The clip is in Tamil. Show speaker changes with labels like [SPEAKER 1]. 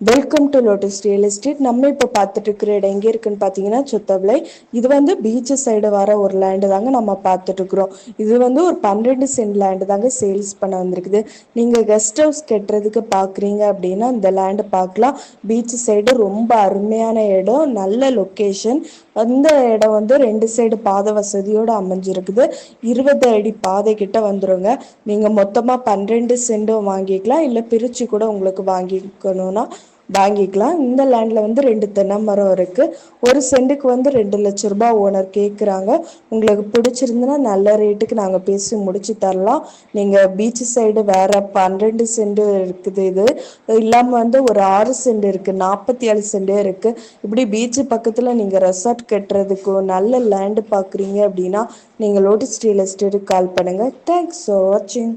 [SPEAKER 1] Welcome to lotus real estate நம்ம இப்போ பார்த்துட்டு இருக்கிற இடம் எங்கே இருக்குன்னு பார்த்தீங்கன்னா சொத்தவிளை. இது வந்து பீச் சைடு வர ஒரு லேண்டு தாங்க நம்ம பார்த்துட்டு இருக்கிறோம் இது வந்து ஒரு பன்னிரெண்டு சென்ட் லேண்டு தாங்க சேல்ஸ் பண்ண வந்திருக்குது. நீங்கள் கெஸ்ட் ஹவுஸ் கட்டுறதுக்கு பார்க்குறீங்க அப்படின்னா இந்த லேண்டு பார்க்கலாம். பீச் சைடு ரொம்ப அருமையான இடம் நல்ல லொக்கேஷன் அந்த இடம் வந்து ரெண்டு சைடு பாதை வசதியோடு அமைஞ்சிருக்குது. இருபது அடி பாதை கிட்ட வந்துருங்க. நீங்கள் மொத்தமாக பன்னிரெண்டு சென்டும் வாங்கிக்கலாம். இல்லை பிரித்து கூட உங்களுக்கு வாங்கிக்கணும்னா வாங்கிக்கலாம். இந்த லேண்டில் வந்து ரெண்டு தென்னை மரம் இருக்குது ஒரு சென்ட்டுக்கு வந்து ரெண்டு லட்சம் ரூபாய் ஓனர் கேட்குறாங்க உங்களுக்கு பிடிச்சிருந்துன்னா நல்ல ரேட்டுக்கு நாங்கள் பேசி முடிச்சு தரலாம். நீங்கள் பீச் சைடு வேறு பன்னெண்டு சென்ட் இருக்குது இது. இல்லாமல் வந்து ஒரு ஆறு சென்ட் இருக்குது நாற்பத்தி ஏழு சென்டே இருக்குது இப்படி பீச்சு பக்கத்தில் நீங்கள் ரெசார்ட் கட்டுறதுக்கு நல்ல லேண்ட் பார்க்குறீங்க அப்படின்னா நீங்கள் லோட்டஸ் ரியல் எஸ்டேட்டுக்கு கால் பண்ணுங்கள் தேங்க்ஸ் ஃபார் வாட்சிங்